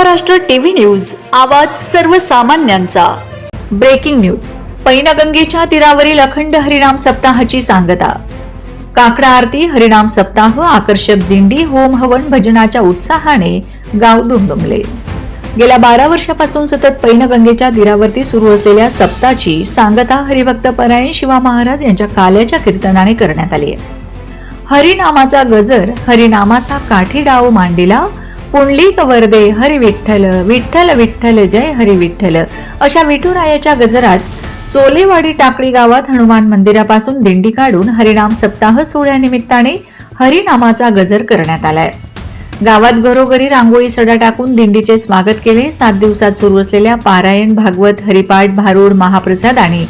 Maharashtra TV news आवाज सर्वसामान्यांचा. Breaking news पैनगंगेच्या तीरावरील अखंड हरिनाम सप्ताहाची सांगता. काकडा आरती हरिनाम सप्ताह आकर्षक दिंडी होम हवन भजनाच्या उत्साहाने गाव दुमदुमले. गेल्या बारा वर्षापासून सतत पैनगंगेच्या तीरावरती सुरू असलेल्या सप्ताची सांगता हरिभक्त परायण शिवा महाराज यांच्या काल्याच्या कीर्तनाने करण्यात आली आहे. हरिनामाचा गजर हरिनामाचा काठी डाव मांडिला पुंडलिक वरदे हरी विठ्ठल विठ्ठल विठ्ठल जय हरी विठ्ठल. अशा विठुरायाच्या गजरात चोलेवाडी टाकळी गावात हनुमान मंदिरापासून दिंडी काढून हरिनाम सप्ताह सोहळ्यानिमित्ताने हरिनामाचा गजर करण्यात आलाय. गावात घरोघरी रांगोळी सडा टाकून दिंडीचे स्वागत केले. सात दिवसात सुरू असलेल्या पारायण भागवत हरिपाठ भारूड महाप्रसाद आणि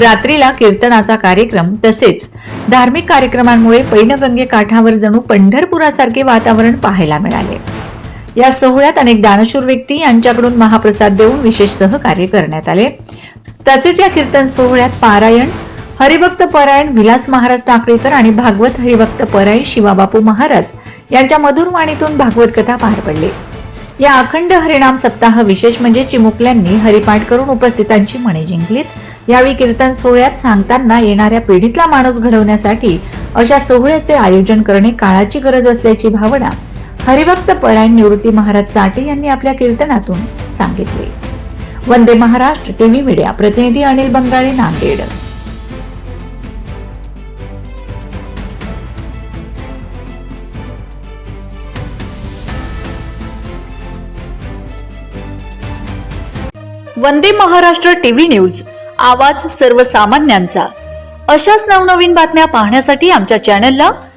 रात्रीला कीर्तनाचा कार्यक्रम तसेच धार्मिक कार्यक्रमांमुळे पैनगंगे काठावर जणू पंढरपुरासारखे वातावरण पाहायला मिळाले. या सोहळ्यात अनेक दानशूर व्यक्ती यांच्याकडून महाप्रसाद देऊन विशेष सहकार्य करण्यात आले. तसेच या कीर्तन सोहळ्यात पारायण हरिभक्त परायण विलास महाराज टाकळीकर आणि भागवत हरिभक्त परायण शिवाबापू महाराज यांच्या मधुर वाणीतून भागवत कथा पार पडली. या अखंड हरिणाम सप्ताह विशेष म्हणजे चिमुकल्यांनी हरिपाठ करून उपस्थितांची मने जिंकलीत. यावेळी कीर्तन सोहळ्यात सांगताना येणाऱ्या पिढीतला माणूस घडवण्यासाठी अशा सोहळ्याचे आयोजन करणे काळाची गरज असल्याची भावना हरिभक्त परायण निवृत्ती महाराज चाटे यांनी आपल्या कीर्तनातून सांगितले. वंदे महाराष्ट्र टीव्ही मीडिया प्रतिनिधी अनिल बंगाळे नांदेड. वंदे महाराष्ट्र टीव्ही न्यूज आवाज सर्वसामान्यांचा. अशाच नवनवीन बातम्या पाहण्यासाठी आमच्या चॅनलला